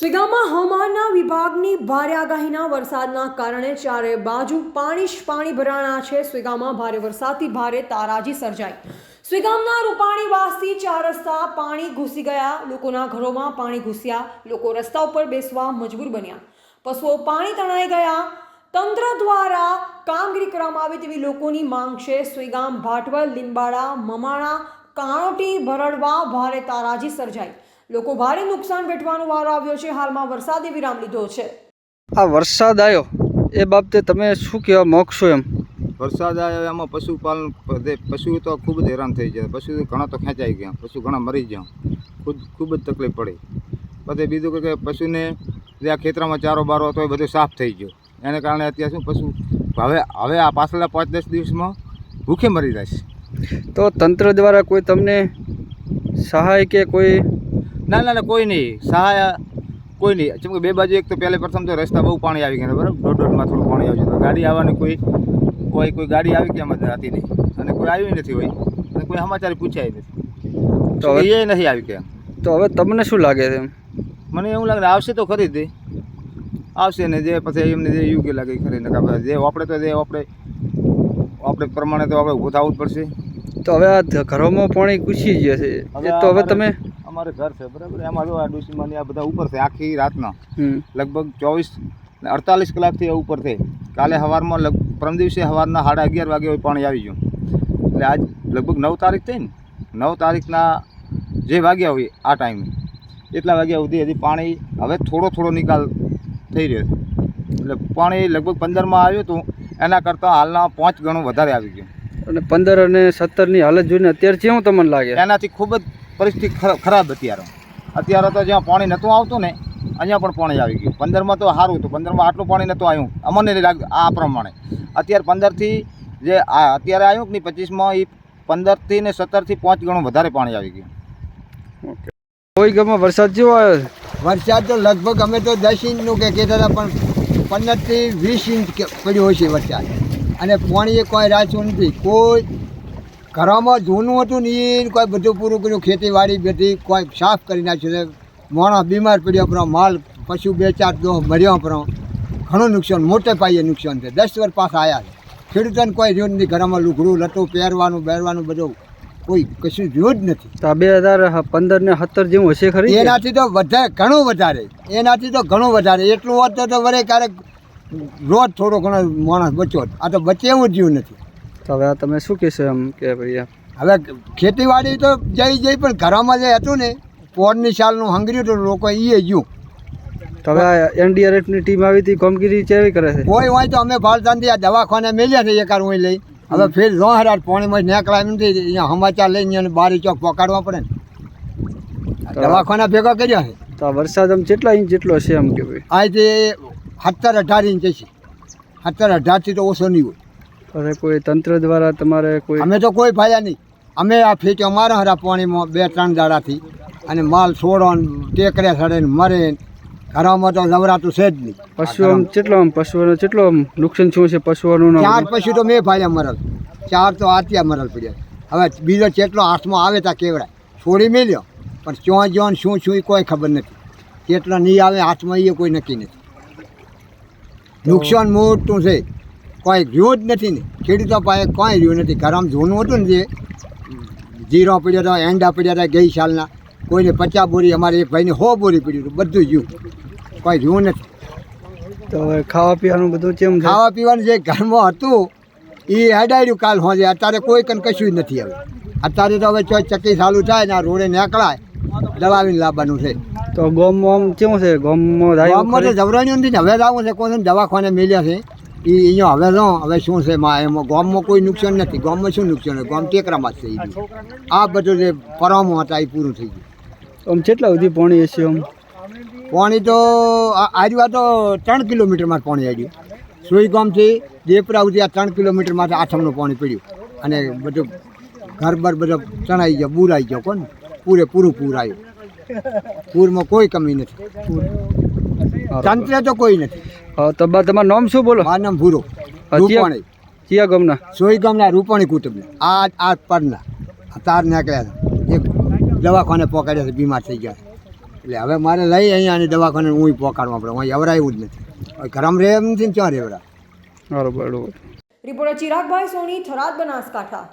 સ્વિગામાં હવામાનના વિભાગની ભારે આગાહીના વરસાદના કારણે ચારે બાજુ પાણી જ પાણી ભરાણા છે. સ્વિગામાં ભારે વરસાદથી ભારે તારાજી સર્જાઈ. સ્વિગામના રૂપાણીવાસી ચાર રસ્તા પાણી ઘૂસી ગયા. લોકોના ઘરોમાં પાણી ઘૂસ્યા. લોકો રસ્તા ઉપર બેસવા મજબૂર બન્યા. પશુઓ પાણી તણાઈ ગયા. તંત્ર દ્વારા કામગીરી કરવામાં આવે તેવી લોકોની માંગ છે. સ્વિગામ ભાટવલ, લીંબાડા, મમાણા, કાણોટી, ભરડવા ભારે તારાજી સર્જાઈ. લોકો ભારે નુકસાન વેઠવાનો વારો આવ્યો છે. હાલમાં વરસાદે વિરામ લીધો છે. આ વરસાદ આવ્યો એ બાબતે તમે શું કહેવા માગશો એમ? વરસાદ આવ્યો એમાં પશુપાલન પશુ તો ખૂબ જ હેરાન થઈ જાય પશુ ઘણા તો ખેંચાઈ ગયા. પશુ ઘણા મરી ગયા. ખુદ ખૂબ જ તકલીફ પડી. પછી બીજું કે પશુને જે આ ખેતરમાં ચારો બારો હતો એ બધું સાફ થઈ ગયો. એને કારણે અત્યારે શું પશુ હવે હવે આ પાછલા પાંચ દસ દિવસમાં ભૂખે મરી જશે. તો તંત્ર દ્વારા કોઈ તમને સહાય કે કોઈ ના ના ના કોઈ નહીં. સહાય કોઈ નહીં. જેમ કે બે બાજુ એક તો પહેલે પ્રથમ તો રસ્તા બહુ પાણી આવી ગયા બરાબર? દોઢ દોઢમાં થોડું પાણી આવી જતું ગાડી આવવાની કોઈ કોઈ કોઈ ગાડી આવી કે એમ જ હતી નહીં. અને કોઈ આવી નથી હોય. અને કોઈ સમાચાર પૂછ્યા નથી. તો એ નથી આવી કે તો હવે તમને શું લાગે છે મને એવું લાગે આવશે તો ખરી જ આવશે ને જે પછી એમને જે યોગ્ય લાગે ખરી. નકા જે આપણે તો જે આપણે આપણે પ્રમાણે તો આપણે ઊભું થવું જ પડશે. તો હવે આ ઘરોમાં પાણી ઘૂસી ગયા છે એ તો હવે તમે અમારે ઘર છે બરાબર? એમાં જો આ ડુસીમાં આ બધા ઉપર છે આખી રાતના. લગભગ ચોવીસ અડતાલીસ કલાકથી ઉપર થઈ કાલે સવારમાં લગ પરમ દિવસે સવારના સાડા અગિયાર વાગે હોય પાણી આવી ગયું. એટલે આજ લગભગ નવ તારીખ થઈ ને? નવ તારીખના જે વાગ્યા હોય આ ટાઈમે એટલા વાગ્યા સુધી હજી પાણી હવે થોડો થોડો નિકાલ થઈ રહ્યો છે. એટલે પાણી લગભગ પંદરમાં આવ્યું હતું એના કરતાં હાલના પાંચ ગણું વધારે આવી ગયું. અને પંદર અને સત્તરની હાલત જોઈને અત્યારે કેવું તમને લાગે? એનાથી ખૂબ જ પરિસ્થિતિ ખરાબ અત્યારે અત્યારે તો જ્યાં પાણી નહોતું આવતું ને અહીંયા પણ પાણી આવી ગયું. પંદરમાં તો સારું હતું. પંદરમાં આટલું પાણી નહોતું આવ્યું. અમને નહીં લાગતું આ પ્રમાણે. અત્યારે પંદરથી જે આ અત્યારે આવ્યું કે નહીં પચીસમાં એ પંદરથી ને સત્તરથી પાંચ ગણું વધારે પાણી આવી ગયું. કોઈ ગમે વરસાદ જેવો આવ્યો? વરસાદ તો લગભગ અમે તો દસ ઇંચનું કે કહેતા હતા પણ પંદરથી વીસ ઇંચ કે પડ્યો હોય છે વરસાદ. અને પાણીએ કોઈ રાચું નથી. કોઈ ઘરમાં જૂનું હતું ને એ કોઈ બધું પૂરું કર્યું ખેતીવાડી બધી કોઈ સાફ કરી નાખ્યું છે. માણસ બીમાર પડ્યો પણ માલ પશુ બે ચાર દો મર્યો પણ ઘણું નુકસાન મોટે પાયે નુકસાન છે. દસ વર્ષ પાછા આવ્યા છે. ખેડૂતોને કોઈ રહ્યું નથી ઘરમાં લુઘડું લટું પહેરવાનું પહેરવાનું બધું કોઈ કશું રહ્યું જ નથી. તો બે હજાર પંદર ને સત્તર જેવું હશે ખરી એનાથી તો વધારે ઘણું વધારે. એનાથી તો ઘણું વધારે. એટલું હોત તો તો વરે ક્યારેક રોજ થોડો ઘણો માણસ બચ્યો આ તો બચે એવું જ જીવ નથી. તો હવે આ તમે શું કહેશો એમ કે ભાઈ હવે ખેતીવાડી તો જઈ જઈ પણ ઘરમાં જે હતું ને પોરની શાલનું હંગર્યું હતું લોકો એ ગયું. તો હવે આ એનડીઆરએફની ટીમ આવી હતી કામગીરી કેવી કરે છે? કોઈ હોય તો અમે ભારતાનથી આ દવાખાને મેલ્યા છે એકાર હું લઈ. હવે ફેર નો હરાટ પાણીમાં નીકળાય નથી. અહીંયા સમાચાર લઈને અને બારી ચોક પકડવા પડે ને. દવાખાના ભેગા કર્યા છે. તો વરસાદ આમ કેટલા ઇંચ જેટલો છે એમ કે ભાઈ? અહીંથી સત્તર અઢાર ઇંચ છે. સત્તર અઢારથી તો ઓછો નહીં હોય. હવે કોઈ તંત્ર દ્વારા તમારે કોઈ અમે તો કોઈ ફાયા નહીં. અમે આ ફીટ અમારા હરા પાણીમાં બે ત્રણ દાડાથી. અને માલ છોડો ટેકરે સડે ને મરે ઘરમાં તો નવરાતું છે જ નહીં. પશુ આમ કેટલો આમ પશુઓનો કેટલો આમ નુકસાન શું છે પશુઓનું ચાર પછી તો મેં ફાયા મરલ. ચાર તો આત્યા મરલ પડ્યા. હવે બીજો ચેટલો હાથમાં આવે તા કેવડાય? છોડી મેલ્યો. પણ ચોં જોન શું શું એ કોઈ ખબર નથી. કેટલો નહીં આવે હાથમાં એ કોઈ નક્કી નથી. નુકસાન મોટું છે. કોઈ રહ્યું જ નથી ને. ખેડૂતો પાસે કોઈ રહ્યું નથી. ઘરમાં જૂનું હતું ને જે જીરો પીડ્યા હતો એંડા પીડ્યા હતા ગઈ સાલના. કોઈને પચાસ બોરી અમારે એક ભાઈને સો બોરી પીડ્યું હતું. બધું જ્યું કોઈ જ્યું નથી. તો ખાવા પીવાનું બધું કેમ ખાવા પીવાનું જે ઘરમાં હતું એ હેડાડ્યું કાલ હોજે. અત્યારે કોઈ કન કશું જ નથી હવે. અત્યારે તો હવે ચોય ચક્કી ચાલુ થાય ને આ રોડે નીકળાય. દવાવીને લાવવાનું છે. તો ગોમ કેવું છે? ગોમ ગામમાં તો જવરાણ્યું નથી ને હવે લાવવું છે. કોઈ દવાખાને મેલ્યા છે. એ અહીંયા હવે જો હવે શું છે માં એમાં ગામમાં કોઈ નુકસાન નથી. ગામમાં શું નુકસાન ગામ ટેકરામાં જ થઈ ગયું આ બધું જે પરામો હતા એ પૂરું થઈ ગયું. આમ કેટલા સુધી પાણી હશે આમ? પાણી તો આ- આજવા તો ત્રણ કિલોમીટરમાં પાણી આવ્યું સુઈ ગામથી દેપરા સુધી આ ત્રણ કિલોમીટરમાં આઠમનું પાણી પડ્યું. અને બધું ઘર બર બધો ચણાઈ ગયો બુરાઈ ગયો કોણ? પૂરેપૂરું પૂર આવ્યું. પૂરમાં કોઈ કમી નથી. તંત્ર તો કોઈ નથી. હા તો બા તમારું નામ શું બોલો? મારું નામ ભૂરો. રૂપાણી. કયા ગામના? સોઈ ગામના રૂપાણી કુટુંબ આ આ પરના તાર નીકળ્યા હતા એક દવાખાને પકડ્યા છે બીમાર થઈ ગયા એટલે હવે મારે લઈ અહીંયા દવાખાને હું પહોંચાડવા આપણે. હું અવરાયું જ નથી. ઘરમાં રહે એમ નથી ને ક્યાં રહેવડા બરોબર બરોબર. રિપોર્ટર ચિરાગભાઈ સોની થરાદ બનાસકાંઠા.